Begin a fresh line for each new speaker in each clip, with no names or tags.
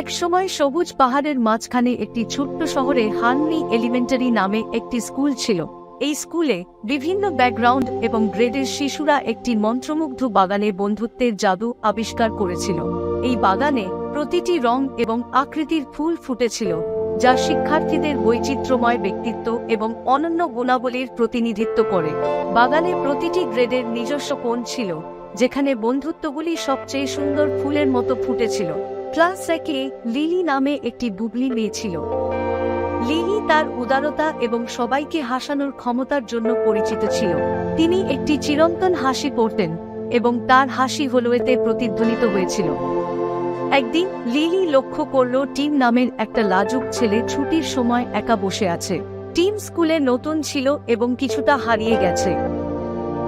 একসময় সবুজ পাহাড়ের মাঝখানে একটি ছোট্ট শহরে হাননি এলিমেন্টারি নামে একটি স্কুল ছিল। এই স্কুলে বিভিন্ন ব্যাকগ্রাউন্ড এবং গ্রেডের শিশুরা একটি মন্ত্রমুগ্ধ বাগানে বন্ধুত্বের জাদু আবিষ্কার করেছিল। এই বাগানে প্রতিটি রং এবং আকৃতির ফুল ফুটেছিল, যা শিক্ষার্থীদের বৈচিত্র্যময় ব্যক্তিত্ব এবং অনন্য গুণাবলীর প্রতিনিধিত্ব করে। বাগানে প্রতিটি গ্রেডের নিজস্ব কোণ ছিল, যেখানে বন্ধুত্বগুলি সবচেয়ে সুন্দর ফুলের মতো ফুটেছিল। ক্লাস একে লিলি নামে একটি বুবলি মেয়ে ছিল। লিলি তার উদারতা এবং সবাইকে হাসানোর ক্ষমতার জন্য পরিচিত ছিল। তিনি একটি চিরন্তন হাসি পড়তেন এবং তার হাসি হলোয়েতে প্রতিধ্বনিত হয়েছিল। একদিন লিলি লক্ষ্য করল টিম নামের একটা লাজুক ছেলে ছুটির সময় একা বসে আছে। টিম স্কুলে নতুন ছিল এবং কিছুটা হারিয়ে গেছে।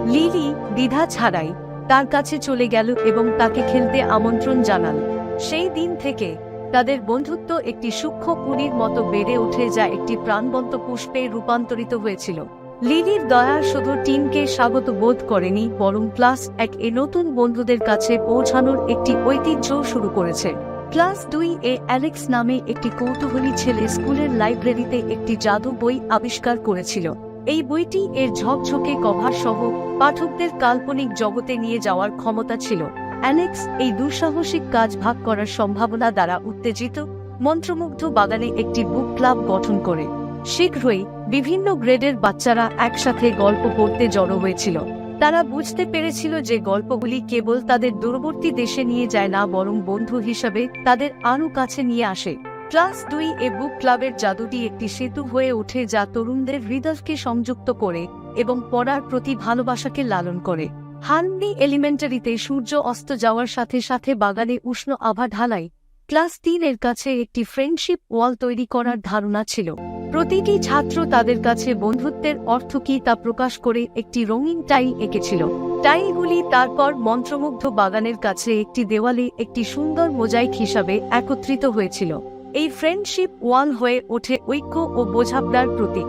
লিলি দ্বিধা ছাড়াই তার কাছে চলে গেল এবং তাকে খেলতে আমন্ত্রণ জানাল। সেই দিন থেকে, তাদের বন্ধুত্ব একটি সূক্ষ্ম পুরীর মতো বেড়ে ওঠে যা একটি প্রাণবন্ত পুষ্পে রূপান্তরিত হয়েছিল। লিলির দয়া শুধু টিমকে স্বাগত বোধ করেনি, বরং ক্লাস এক এ নতুন বন্ধুদের কাছে পৌঁছানোর একটি ঐতিহ্য শুরু করেছে। ক্লাস দুই এ অ্যালেক্স নামে একটি কৌতূহলী ছেলে স্কুলের লাইব্রেরিতে একটি জাদু বই আবিষ্কার করেছিল। এই বইটি এর ঝকঝকে কভার সহ পাঠকদের কাল্পনিক জগতে নিয়ে যাওয়ার ক্ষমতা ছিল। অ্যালেক্স এই দুঃসাহসিক কাজ ভাগ করার সম্ভাবনা দ্বারা উত্তেজিত, মন্ত্রমুগ্ধ বাগানে একটি বুক ক্লাব গঠন করে। শীঘ্রই বিভিন্ন গ্রেডের বাচ্চারা একসাথে গল্প পড়তে জড়ো হয়েছিল। তারা বুঝতে পেরেছিল যে গল্পগুলি কেবল তাদের দূরবর্তী দেশে নিয়ে যায় না, বরং বন্ধু হিসাবে তাদের আরও কাছে নিয়ে আসে। ক্লাস দুই এ বুক ক্লাবের জাদুটি একটি সেতু হয়ে ওঠে যা তরুণদের হৃদয়কে সংযুক্ত করে এবং পড়ার প্রতি ভালোবাসাকে লালন করে। হাননি এলিমেন্টারিতে সূর্য অস্ত যাওয়ার সাথে সাথে বাগানে উষ্ণ আভা ঢালাই। ক্লাস তিনের কাছে একটি ফ্রেন্ডশিপ ওয়াল তৈরি করার ধারণা ছিল। প্রতিটি ছাত্র তাদের কাছে বন্ধুত্বের অর্থ কি তা প্রকাশ করে একটি রঙিন টাই এঁকেছিল। টাইলগুলি তারপর মন্ত্রমুগ্ধ বাগানের কাছে একটি দেওয়ালে একটি সুন্দর মোজাইক হিসাবে একত্রিত হয়েছিল। এই ফ্রেন্ডশিপ ওয়াল হয়ে ওঠে ঐক্য ও বোঝাপড়ার প্রতীক।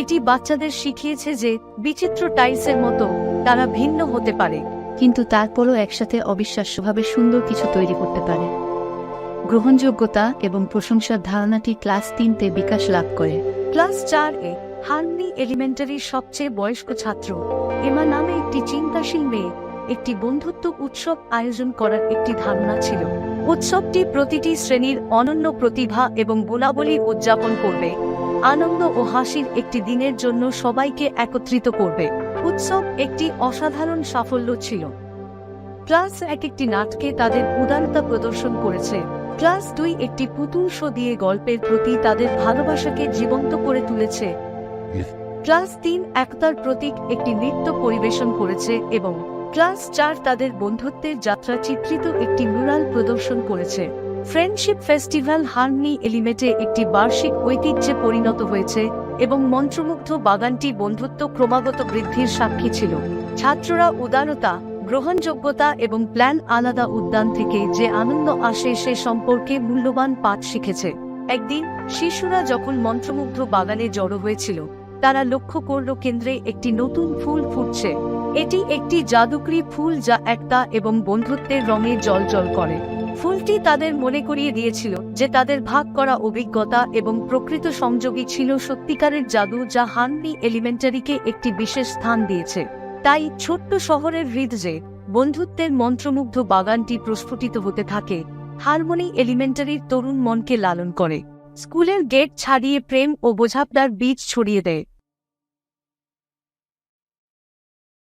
এটি বাচ্চাদের শিখিয়েছে যে বিচিত্র টাইলসের মতো তারা ভিন্ন হতে পারে।
কিন্তু তারপরও একসাথে অবিশ্বাস্যভাবে সুন্দর কিছু তৈরি করতে পারে। গ্রহণযোগ্যতা এবং প্রশংসার ধারণাটি ক্লাস তিনতে বিকাশ লাভ করে।
ক্লাস চার এ হার্নি এলিমেন্টারির সবচেয়ে বয়স্ক ছাত্র। এমা নামে একটি চিন্তাশীল মেয়ে। একটি বন্ধুত্ব উৎসব আয়োজন করার একটি ধারণা ছিল। উৎসবটি প্রতিটি শ্রেণির অনন্য প্রতিভা এবং গুণাবলী উদযাপন করবে। আনন্দ ও হাসির একটি দিনের জন্য সবাইকে একত্রিত করবে। উৎসব একটি অসাধারণ সাফল্য ছিল। ক্লাস এক একটি নাটকে তাদের উদারতা প্রদর্শন করেছে। ক্লাস দুই একটি পুতুল শো দিয়ে গল্পের প্রতি তাদের ভালোবাসাকে জীবন্ত করে তুলেছে। ক্লাস তিন একতার প্রতীক একটি নৃত্য পরিবেশন করেছে এবং ক্লাস চার তাদের বন্ধুত্বের যাত্রা চিত্রিত একটি মুরাল প্রদর্শন করেছে। ফ্রেন্ডশিপ ফেস্টিভ্যাল হার্নি এলিমেটে একটি বার্ষিক ঐতিহ্যে পরিণত হয়েছে। এবং মন্ত্রমুগ্ধ বাগানটি বন্ধুত্ব ক্রমাগত বৃদ্ধির সাক্ষী ছিল। ছাত্ররা উদারতা, গ্রহণযোগ্যতা এবং প্ল্যান আলাদা উদ্যান থেকে যে আনন্দ আসে সে সম্পর্কে মূল্যবান পাঠ শিখেছে। একদিন, শিশুরা যখন মন্ত্রমুগ্ধ বাগানে জড়ো হয়েছিল, তারা লক্ষ্য করল কেন্দ্রে একটি নতুন ফুল ফুটছে। এটি একটি জাদুকরি ফুল যা একতা এবং বন্ধুত্বের রঙে জলজল করে। ফুলটি তাদের মনে করিয়ে দিয়েছিল যে তাদের ভাগ করা অভিজ্ঞতা এবং প্রকৃত সংযোগী ছিল সত্যিকারের জাদু যা হাননি এলিমেন্টারিকে একটি বিশেষ স্থান দিয়েছে। তাই ছোট্ট শহরের হৃদয়ে বন্ধুত্বের মন্ত্রমুগ্ধ বাগানটি প্রস্ফুটিত হতে থাকে, হারমোনি এলিমেন্টারির তরুণ মনকে লালন করে। স্কুলের গেট ছাড়িয়ে প্রেম ও বোঝাপড়ার বীজ ছড়িয়ে দেয়।